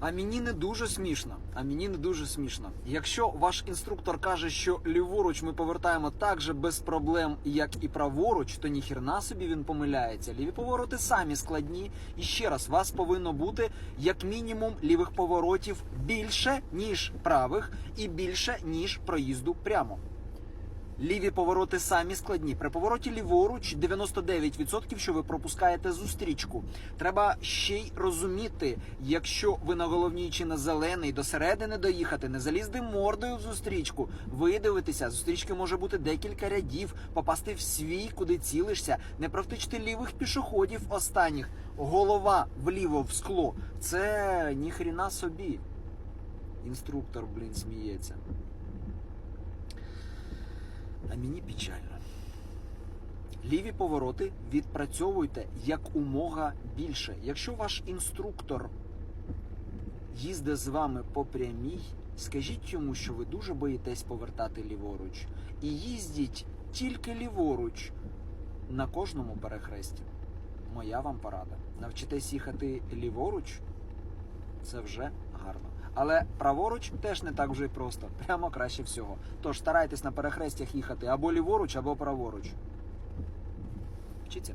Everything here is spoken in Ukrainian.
А мені не дуже смішно. А мені не дуже смішно. Якщо ваш інструктор каже, що ліворуч ми повертаємо так же без проблем, як і праворуч, то ніхірна собі він помиляється. Ліві повороти самі складні. І ще раз, вас повинно бути як мінімум лівих поворотів більше, ніж правих, і більше, ніж проїзду прямо. Ліві повороти самі складні. При повороті ліворуч 99%, що ви пропускаєте зустрічку. Треба ще й розуміти, якщо ви на головній чи на зелений до середини доїхати, не залізти мордою в зустрічку, видивитися. Зустрічки може бути декілька рядів, попасти в свій, куди цілишся, не провтичити лівих пішоходів останніх. Голова вліво в скло. Це ніхріна собі. Інструктор, блін, сміється. Мені печально. Ліві повороти відпрацьовуйте як умога більше. Якщо ваш інструктор їздить з вами по прямій, скажіть йому, що ви дуже боїтесь повертати ліворуч. І їздіть тільки ліворуч на кожному перехресті. Моя вам порада. Навчитесь їхати ліворуч, це вже гарно. Але праворуч теж не так вже й просто. Прямо краще всього. Тож старайтесь на перехрестях їхати або ліворуч, або праворуч. Вчіться.